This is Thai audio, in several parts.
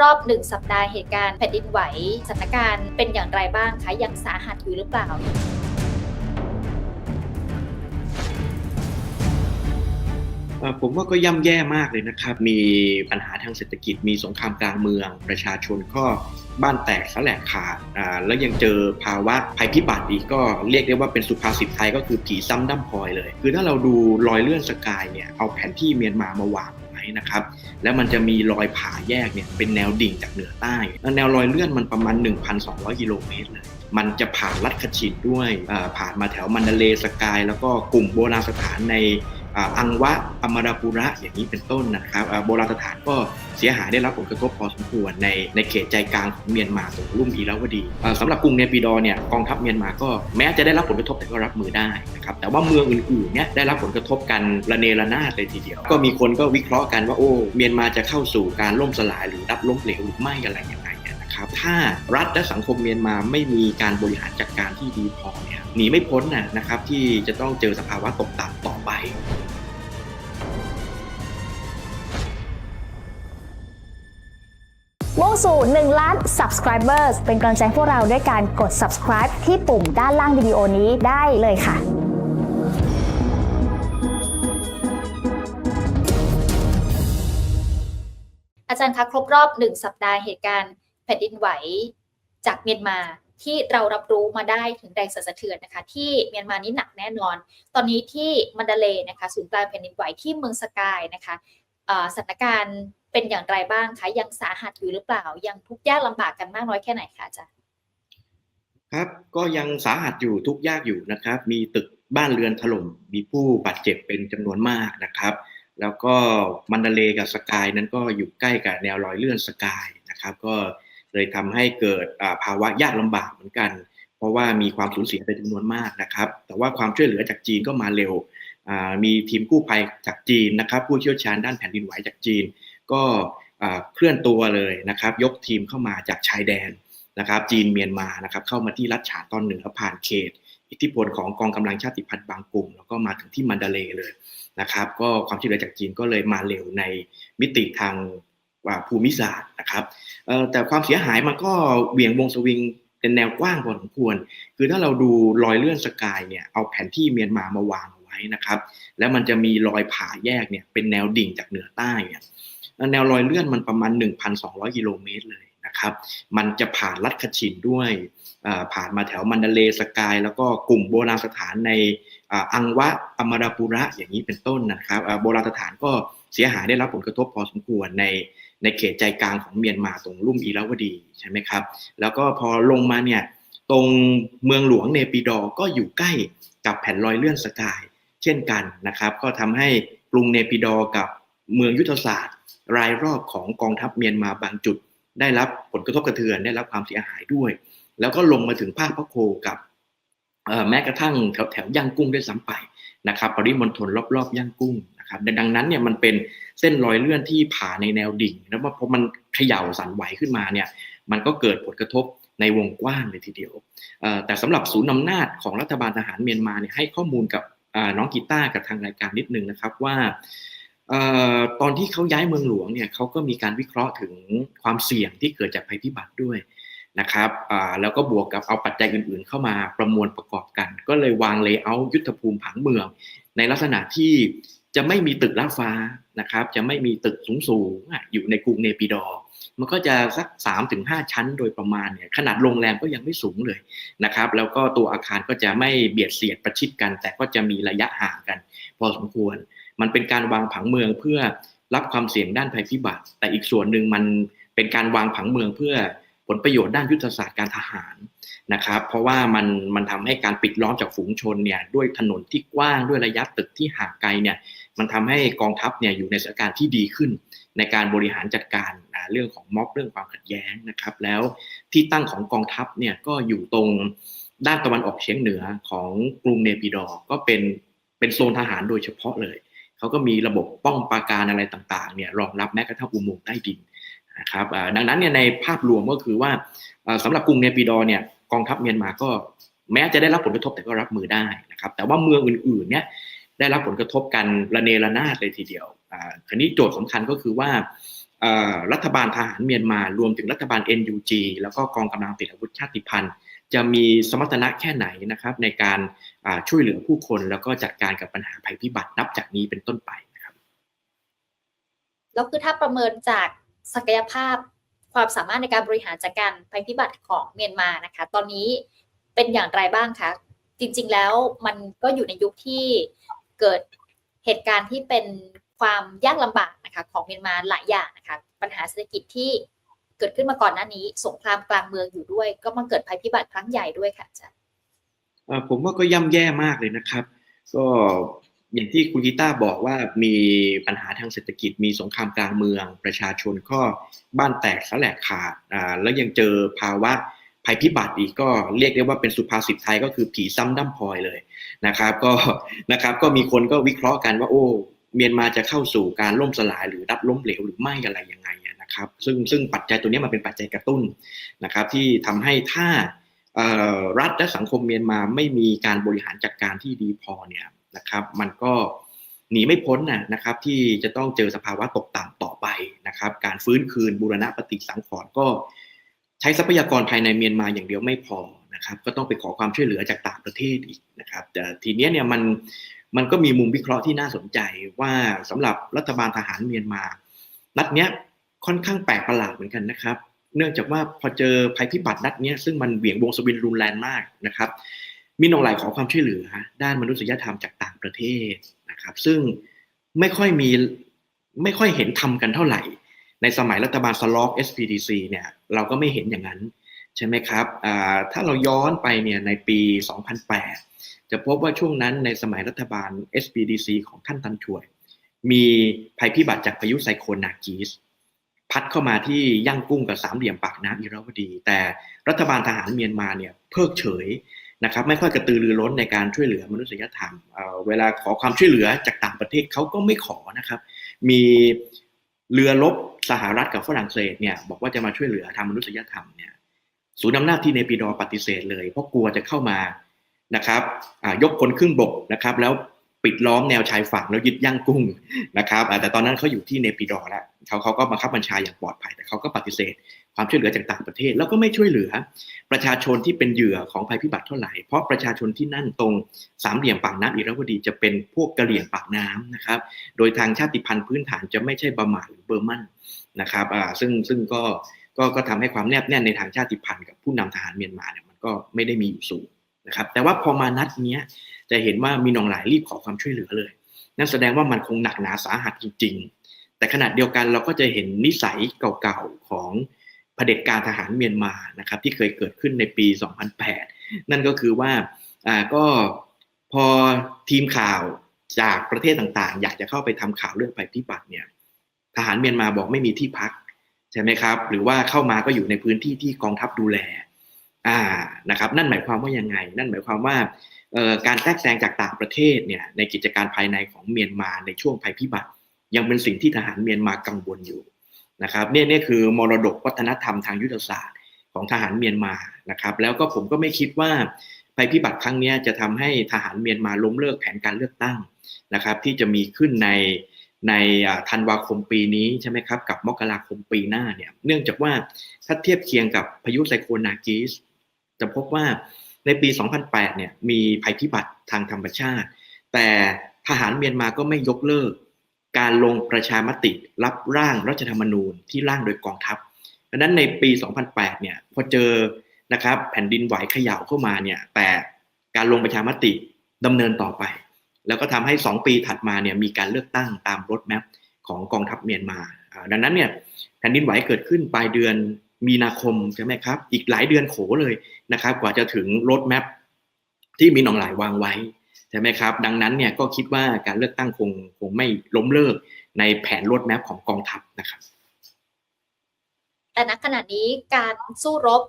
รอบหนึ่งสัปดาห์เหตุการณ์แผ่นดินไหวสถานการณ์เป็นอย่างไรบ้างคะยังสาหัสอยู่หรือเปล่าผมว่าก็ย่ำแย่มากเลยนะครับ มีปัญหาทางเศรษฐกิจ มีสงครามกลางเมือง ประชาชนก็บ้านแตกสแลกขาดแล้วยังเจอภาวะภัยพิบัติอีกก็เรียกได้ว่าเป็นสุภาษิตไทยก็คือผีซ้ำด้ำพลอยเลย คือถ้าเราดูรอยเลื่อนสกายเนี่ย เอาแผนที่เมียนมามาวาง นะครับ แล้วมันจะมีรอยผ่าแยกเนี่ยเป็นแนวดิ่งจากเหนือใต้แล้วแนวรอยเลื่อนมันประมาณ 1,200 กิโลเมตรเลย มันจะผ่านลัดขชินด้วยผ่านมาแถวมันดาเลสกาย แล้วก็กลุ่มโบราณสถานใน อังวะอมราปุระอย่างนี้เป็นต้นนะครับโบราณสถานก็เสียหายได้รับผลกระทบพอสมควรในในเขตใจกลางของเมียนมาตรงลุ่มอีราวดีอ่าสำหรับกรุงเนปิดอร์เนี่ยกองทัพเมียนมาก็แม้จะได้รับผลกระทบแต่ก็รับมือได้นะครับแต่ว่าเมืองอื่นๆเนี่ยได้รับผลกระทบกันระเนระนาดเลยทีเดียว ก็มีคนก็วิเคราะห์กันว่าโอ้เมียนมาจะเข้าสู่การล่มสลายหรือรับล้มเหลวหรือไม่อะไรอย่างไรเนี่ยนะครับถ้ารัฐและสังคมเมียนมาไม่มีการบริหารจัดการที่ดีพอเนี่ยหนีไม่พ้นนะนะครับที่จะต้องเจอสภาวะตกต่ำต่อไป สู่ 1 ล้าน subscribers เป็นกำลังใจพวกเราด้วยการกด subscribe ที่ปุ่มด้านล่างวิดีโอนี้ได้เลยค่ะอาจารย์คะครบรอบหนึ่งสัปดาห์เหตุการณ์แผ่นดินไหวจากเมียนมาที่เรารับรู้มาได้ถึงแรงสั่นสะเทือนนะคะ ที่เมียนมานี้หนักแน่นอน ตอนนี้ที่มันดาเลย์นะคะศูนย์กลางแผ่นดินไหวที่เมืองสกายนะคะสถานการณ์ เป็นอย่างไรบ้างคะยังสาหัสอยู่หรือเปล่า ยังทุกข์ยากลำบากกันมากน้อยแค่ไหนคะอาจารย์ครับก็ยังสาหัสอยู่ทุกข์ยากอยู่นะครับ มีตึกบ้านเรือนถล่มมีผู้บาดเจ็บเป็นจำนวนมากนะครับ แล้วก็มันดาเลกับสกายนั้นก็อยู่ใกล้กับแนวรอยเลื่อนสกายนะครับ ก็เลยทำให้เกิดภาวะยากลำบากเหมือนกัน เพราะว่ามีความสูญเสียเป็นจำนวนมากนะครับ แต่ว่าความช่วยเหลือจากจีนก็มาเร็วมีทีมกู้ภัยจากจีนนะครับ ผู้เชี่ยวชาญด้านแผ่นดินไหวจากจีน ก็เคลื่อนตัวเลยนะครับ ยกทีมเข้ามาจากชายแดนนะครับ จีนเมียนมานะครับ เข้ามาที่รัฐฉานตอนเหนือผ่านเขต อิทธิพลของกองกำลังชาติพันธุ์บางกลุ่ม แล้วก็มาถึงที่มันดาเลเลยนะครับ ก็ความช่วยเหลือจากจีนก็เลยมาเร็วในมิติทางาภูมิศาสตร์นะครับแต่ความเสียหายมันก็เหวี่ยงวงสวิงเป็นแนวกว้างพอสมควร คือถ้าเราดูรอยเลื่อนสกายเนี่ยเอาแผนที่เมียนมามาวางเอาไว้นะครับ แล้วมันจะมีรอยผ่าแยกเนี่ยเป็นแนวดิ่งจากเหนือใต้เนี่ย แนวรอยเลื่อนมันประมาณ 1,200 กิโลเมตรเลยนะครับ มันจะผ่านลัดขชินด้วยผ่านมาแถวมันดาเลสกาย แล้วก็กลุ่มโบราณสถานในอังวะอมราปุระอย่างนี้เป็นต้นนะครับโบราณสถานก็เสียหายได้รับผลกระทบพอสมควรในในเขตใจกลางของเมียนมาตรงลุ่มอีราวดีใช่ไหมครับ แล้วก็พอลงมาเนี่ยตรงเมืองหลวงเนปิดอก็อยู่ใกล้กับแผ่นรอยเลื่อนสกาย เช่นกันนะครับ ก็ทำให้กรุงเนปิดอกับ เมืองยุทธศาสตร์ รายรอบของกองทัพเมียนมาบางจุด ได้รับผลกระทบกระเทือนได้รับความเสียหายด้วย แล้วก็ลงมาถึงภาคพระโคกับแม้กระทั่งแถวแถวย่างกุ้งด้วยซ้ำไปนะครับปริมณฑลรอบๆย่างกุ้งนะครับดังนั้นเนี่ยมันเป็นเส้นรอยเลื่อนที่ผ่าในแนวดิ่งแล้วพอมันเขย่าสั่นไหวขึ้นมาเนี่ยมันก็เกิดผลกระทบในวงกว้างเลยทีเดียว แต่สำหรับศูนย์อำนาจของรัฐบาลทหารเมียนมาเนี่ยให้ข้อมูลกับน้องกีตาร์กับทางรายการนิดนึงนะครับว่า ตอนที่เขาย้ายเมืองหลวงเนี่ยเขาก็มีการวิเคราะห์ถึงความเสี่ยงที่เกิดจากภัยพิบัติด้วยนะครับแล้วก็บวกกับเอาปัจจัยอื่นๆ เข้ามาประมวลประกอบกัน ก็เลยวางเลเยอร์ยุทธภูมิผังเมือง ในลักษณะที่จะไม่มีตึกล่าฟ้านะครับ จะไม่มีตึกสูงๆอะอยู่ในกรุงเนปิดอร์มันก็จะสัก3-5ถึงชั้นโดยประมาณเนี่ยขนาดโรงแรมก็ยังไม่สูงเลยนะครับ แล้วก็ตัวอาคารก็จะไม่เบียดเสียดประชิดกัน แต่ก็จะมีระยะห่างกัน พอสมควร มันเป็นการวางผังเมืองเพื่อรับความเสี่ยงด้านภัยพิบัติ แต่อีกส่วนหนึ่งมันเป็นการวางผังเมืองเพื่อผลประโยชน์ด้านยุทธศาสตร์การทหารนะครับ เพราะว่ามันมันทำให้การปิดล้อมจากฝูงชนเนี่ยด้วยถนนที่กว้างด้วยระยะตึกที่ห่างไกลเนี่ยมันทำให้กองทัพเนี่ยอยู่ในสถานการณ์ที่ดีขึ้น ในการบริหารจัดการเรื่องของม็อบเรื่องความขัดแย้งนะครับ แล้วที่ตั้งของกองทัพเนี่ยก็อยู่ตรงด้านตะวันออกเฉียงเหนือของกรุงเนปิดอร์ก็เป็นเป็นโซนทหารโดยเฉพาะเลย เขาก็มีระบบป้องปราการอะไรต่างๆเนี่ยรองรับแม้กระทั่งอุโมงค์ใต้ดินนะครับดังนั้นเนี่ยในภาพรวมก็คือว่าอ่าสำหรับกรุงเนปิดอเนี่ยกองทัพเมียนมาก็แม้จะได้รับผลกระทบแต่ก็รับมือได้นะครับแต่ว่าเมืองอื่นๆเนี่ยได้รับผลกระทบกันระเนระนาดเลยทีเดียวอ่าคราวนี้โจทย์สำคัญก็คือว่ารัฐบาลทหารเมียนมารวมถึงรัฐบาล NUG แล้วก็กองกำลังติดอาวุธชาติพันธุ์ จะมีสมรรถนะแค่ไหนนะครับ ในการช่วยเหลือผู้คนแล้วก็จัดการกับปัญหาภัยพิบัตินับจากนี้เป็นต้นไปนะครับแล้วคือถ้าประเมินจากศักยภาพความสามารถในการบริหารจัดการภัยพิบัติของเมียนมานะคะ ตอนนี้เป็นอย่างไรบ้างคะจริง ๆ แล้วมันก็อยู่ในยุคที่เกิดเหตุการณ์ที่เป็นความยากลำบากนะคะของเมียนมาหลายอย่างนะคะปัญหาเศรษฐกิจที่ เกิดขึ้นมาก่อนหน้านี้ สงครามกลางเมืองอยู่ด้วย ก็มาเกิดภัยพิบัติครั้งใหญ่ด้วยค่ะอาจารย์ผมว่าก็ย่ำแย่มากเลยนะครับ ก็อย่างที่คุณกีตาบอกว่ามีปัญหาทางเศรษฐกิจมีสงครามกลางเมือง ประชาชนก็บ้านแตกสแลกขาดอ่าแล้วยังเจอภาวะภัยพิบัติอีกก็เรียกได้ว่าเป็นสุภาษิตไทยก็คือผีซ้ำด้ำพลอยเลยนะครับ ก็นะครับก็มีคนก็วิเคราะห์กันว่าโอ้เมียนมาจะเข้าสู่การล่มสลายหรือรับล้มเหลวหรือไม่อะไรยังไง นะครับซึ่งซึ่งปัจจัยตัวนี้มันเป็นปัจจัยกระตุ้นนะครับที่ทำให้ถ้ารัฐและสังคมเมียนมาไม่มีการบริหารจัดการที่ดีพอเนี่ยนะครับมันก็หนีไม่พ้นนะนะครับที่จะต้องเจอสภาวะตกต่ำต่อไปนะครับการฟื้นคืนบูรณะปฏิสังขรณ์ก็ใช้ทรัพยากรภายในเมียนมาอย่างเดียวไม่พอนะครับก็ต้องไปขอความช่วยเหลือจากต่างประเทศอีกนะครับแต่ทีเนี้ยเนี่ยมันมันก็มีมุมวิเคราะห์ที่น่าสนใจว่าสำหรับรัฐบาลทหารเมียนมานัดเนี้ย ค่อนข้างแปลกประหลาดเหมือนกันนะครับ เนื่องจากว่าพอเจอภัยพิบัตินัดนี้ซึ่งมันเบี่ยงวงสวิงรุนแรงมากนะครับ มีนองหลายขอความช่วยเหลือ ด้านมนุษยธรรมจากต่างประเทศนะครับ ซึ่งไม่ค่อยมีไม่ค่อยเห็นทำกันเท่าไหร่ ในสมัยรัฐบาลสล็อก SPDC เนี่ยเราก็ไม่เห็นอย่างนั้นใช่ไหมครับถ้าเราย้อนไปเนี่ยในปี 2008 จะพบว่าช่วงนั้นในสมัยรัฐบาล SPDC ของท่านตันช่วย มีภัยพิบัติจากพายุไซโคลนากีส พัดเข้ามาที่ย่างกุ้งกับสามเหลี่ยมปากน้ำอิราวดี แต่รัฐบาลทหารเมียนมาเนี่ยเพิกเฉยนะครับไม่ค่อยกระตือรือร้นในการช่วยเหลือมนุษยธรรมเเวลาขอความช่วยเหลือจากต่างประเทศเขาก็ไม่ขอนะครับ มีเรือรบสหรัฐกับฝรั่งเศสเนี่ยบอกว่าจะมาช่วยเหลือทางมนุษยธรรมเนี่ยศูนย์อำนาจที่เนปิดอร์ปฏิเสธเลย เพราะกลัวจะเข้ามานะครับยกคนขึ้นบกนะครับ แล้ว ปิดล้อมแนวชายฝั่งแล้วยึดย่างกุ้งนะครับแต่ตอนนั้นเขาอยู่ที่เนปิดอร์แล้วเขาเขาก็บังคับบัญชาอย่างปลอดภัยแต่เขาก็ปฏิเสธ ความช่วยเหลือจากต่างประเทศ แล้วก็ไม่ช่วยเหลือ ประชาชนที่เป็นเหยื่อของภัยพิบัติเท่าไหร่ เพราะประชาชนที่นั่นตรงสามเหลี่ยมปากน้ำอิราวดีจะเป็นพวกกะเหรี่ยงปากน้ำนะครับ โดยทางชาติพันธุ์พื้นฐานจะไม่ใช่บาหมาหรือเบอร์มันนะครับซึ่งซึ่งก็ก็ก็ทำให้ความแนบแน่นในทางชาติพันธุ์กับผู้นำทหารเมียนมาเนี่ยมันก็ไม่ได้มีอยู่สูง นะครับแต่ว่าพอมานัดเนี้ยจะเห็นว่ามีนองหลายรีบขอความช่วยเหลือเลย นั่นแสดงว่ามันคงหนักหนาสาหัสจริง ๆ แต่ขณะเดียวกันเราก็จะเห็นนิสัยเก่าๆของเผด็จการทหารเมียนมานะครับที่เคยเกิดขึ้นในปี 2008 นั่นก็คือว่าอ่าก็พอทีมข่าวจากประเทศต่างๆ อยากจะเข้าไปทำข่าวเรื่องภัยพิบัติเนี่ยทหารเมียนมาบอกไม่มีที่พักใช่ไหมครับ หรือว่าเข้ามาก็อยู่ในพื้นที่ที่กองทัพดูแล อ่านะครับนั่นหมายความว่ายังไง นั่นหมายความว่าการแทรกแซงจากต่างประเทศเนี่ยในกิจการภายในของเมียนมาในช่วงภัยพิบัติ ยังเป็นสิ่งที่ทหารเมียนมากังวลอยู่นะครับเนี่ยเนี่ยคือมรดกวัฒนธรรมทางยุทธศาสตร์ของทหารเมียนมานะครับ แล้วก็ผมก็ไม่คิดว่าภัยพิบัติครั้งนี้จะทำให้ทหารเมียนมาล้มเลิกแผนการเลือกตั้งนะครับ ที่จะมีขึ้นในในธันวาคมปีนี้ใช่ไหมครับกับมกราคมปีหน้าเนี่ยเนื่องจากว่าถ้าเทียบเคียงกับพายุไซโคลนากิส จะพบว่าในปี 2008 เนี่ยมีภัยพิบัติทางธรรมชาติ แต่ทหารเมียนมาก็ไม่ยกเลิก การลงประชามติรับร่างรัฐธรรมนูญที่ร่างโดยกองทัพดังนั้นในปี 2008 เนี่ยพอเจอนะครับแผ่นดินไหวเขย่าเข้ามาเนี่ยแต่การลงประชามติดำเนินต่อไป แล้วก็ทำให้ 2 ปีถัดมาเนี่ยมีการเลือกตั้งตามรถแมพของกองทัพเมียนมา ดังนั้นเนี่ยแผ่นดินไหวเกิดขึ้นปลายเดือน มีนาคมใช่ไหมครับ อีกหลายเดือนโขเลยนะครับ กว่าจะถึงรถแมพที่มีหนองหลายวางไว้ใช่ไหมครับ ดังนั้นเนี่ยก็คิดว่าการเลือกตั้งคงคงไม่ล้มเลิกในแผนรถแมพของกองทัพนะครับ แต่ณขณะนี้การสู้รบ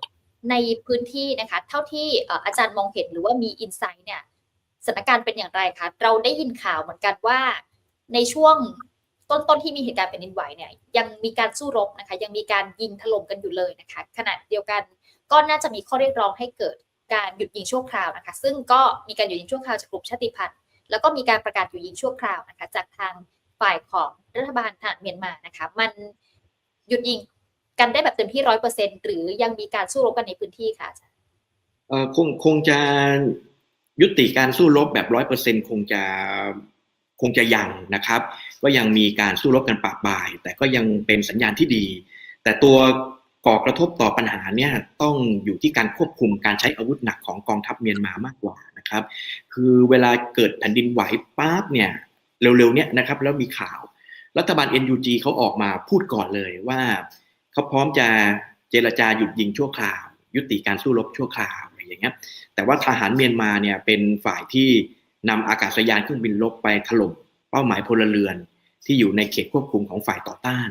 ในพื้นที่นะคะ เท่าที่เอ่ออาจารย์มองเห็นหรือว่ามีอินไซต์เนี่ยสถานการณ์เป็นอย่างไรคะเราได้ยินข่าวเหมือนกันว่าในช่วง ต้นๆที่มีเหตุการณ์แผ่นดินไหวเนี่ยยังมีการสู้รบนะคะยังมีการยิงถล่มกันอยู่เลยนะคะขณะเดียวกันก็น่าจะมีข้อเรียกร้องให้เกิดการหยุดยิงชั่วคราวนะคะ ซึ่งก็มีการหยุดยิงชั่วคราวจากกลุ่มชาติพันธุ์แล้วก็มีการประกาศหยุดยิงชั่วคราวนะคะจากทางฝ่ายของรัฐบาลทหารเมียนมานะคะมันหยุดยิงกันได้แบบเต็มที่ร้อยเปอร์เซ็นหรือยังมีการสู้รบกันในพื้นที่ค่ะอาจารย์คงคงจะยุติการสู้รบแบบร้อยเปอร์เซ็นคงจะคงจะยังนะครับ ก็ยังมีการสู้รบกันปะปาย แต่ก็ยังเป็นสัญญาณที่ดี แต่ตัวก่อกระทบต่อปัญหาเนี่ยต้องอยู่ที่การควบคุมการใช้อาวุธหนักของกองทัพเมียนมามากกว่านะครับ คือเวลาเกิดแผ่นดินไหวปั๊บเนี่ยเร็วๆเนี่ยนะครับแล้วมีข่าว รัฐบาล NUG เขาออกมาพูดก่อนเลยว่าเขาพร้อมจะเจรจาหยุดยิงชั่วคราว ยุติการสู้รบชั่วคราวอะไรอย่างเงี้ยแต่ว่าทหารเมียนมาเนี่ยเป็นฝ่ายที่นำอากาศยานเครื่องบินรบไปถล่ม เป้าหมายพลเรือนที่อยู่ในเขตควบคุมของฝ่ายต่อต้าน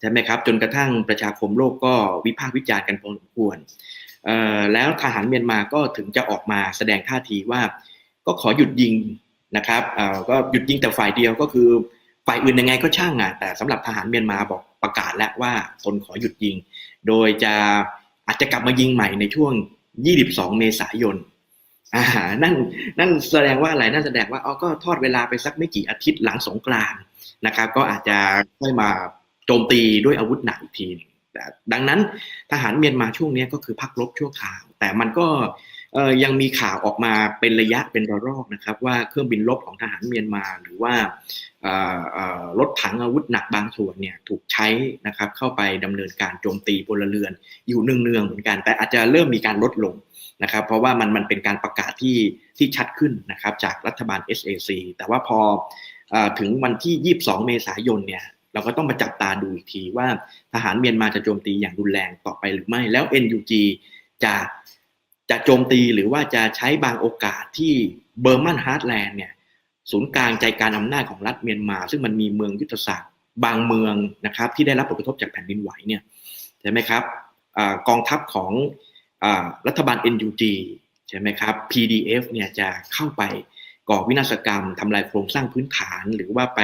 ใช่ไหมครับจนกระทั่งประชาคมโลกก็วิพากษ์วิจารณ์กันพอสมควรแล้วทหารเมียนมาก็ถึงจะออกมาแสดงท่าทีว่า ก็ขอหยุดยิงนะครับก็หยุดยิงแต่ฝ่ายเดียวก็คือฝ่ายอื่นยังไงก็ช่างอะแต่สำหรับทหารเมียนมาบอกประกาศแล้วว่าตนขอหยุดยิง โดยจะอาจจะกลับมายิงใหม่ในช่วง 22 เมษายน อ่านั่นนั่นแสดงว่าอะไรนั่นแสดงว่าอ๋อก็ทอดเวลาไปสักไม่กี่อาทิตย์หลังสงกรานนะครับ ก็อาจจะค่อยมาโจมตีด้วยอาวุธหนักอีกทีแต่ดังนั้นทหารเมียนมาช่วงนี้ก็คือพักรบชั่วคราว แต่มันก็ยังมีข่าวออกมาเป็นระยะเป็นระลอกนะครับ ว่าเครื่องบินรบของทหารเมียนมาหรือว่ารถถังอาวุธหนักบางส่วนเนี่ยถูกใช้นะครับเข้าไปดำเนินการโจมตีพลเรือนอยู่เนืองๆเหมือนกัน แต่อาจจะเริ่มมีการลดลง นะครับเพราะว่ามันมันเป็นการประกาศที่ที่ชัดขึ้นนะครับจากรัฐบาล SAC แต่ว่าพออถึงวันที่ 22 เมษายนเนี่ยเราก็ต้องมาจับตาดูอีกทีว่าทหารเมียนมาจะโจมตีอย่างรุนแรงต่อไปหรือไม่แล้ว NUG จะจะโจมตีหรือว่าจะใช้บางโอกาสที่เบอร์มันฮาร์ดแลนด์เนี่ยศูนย์กลางใจการอำนาจของรัฐเมียนมา ซึ่งมันมีเมืองยุทธศาสตร์บางเมืองนะครับที่ได้รับผลกระทบจากแผ่นดินไหวเนี่ยใช่ไหมครับอกองทัพของ รัฐบาล NUG ใช่ไหมครับ PDF เนี่ยจะเข้าไปก่อวินาศกรรมทำลายโครงสร้างพื้นฐาน หรือว่าไป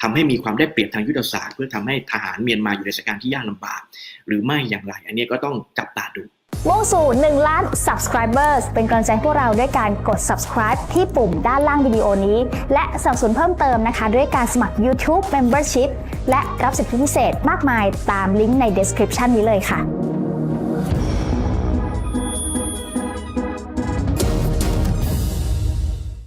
ทำให้มีความได้เปรียบทางยุทธศาสตร์ เพื่อทำให้ทหารเมียนมาอยู่ในสถานการณ์ที่ยากลำบาก หรือไม่อย่างไร อันนี้ก็ต้องจับตาดูมุ่งสู่1ล้าน subscribers เป็นกำลังใจพวกเราด้วยการกด subscribe ที่ปุ่มด้านล่างวิดีโอนี้ และสับสนุนเพิ่มเติมนะคะ ด้วยการสมัคร YouTube Membership และรับสิทธิพิเศษมากมายตามลิงก์ใน description นี้เลยค่ะ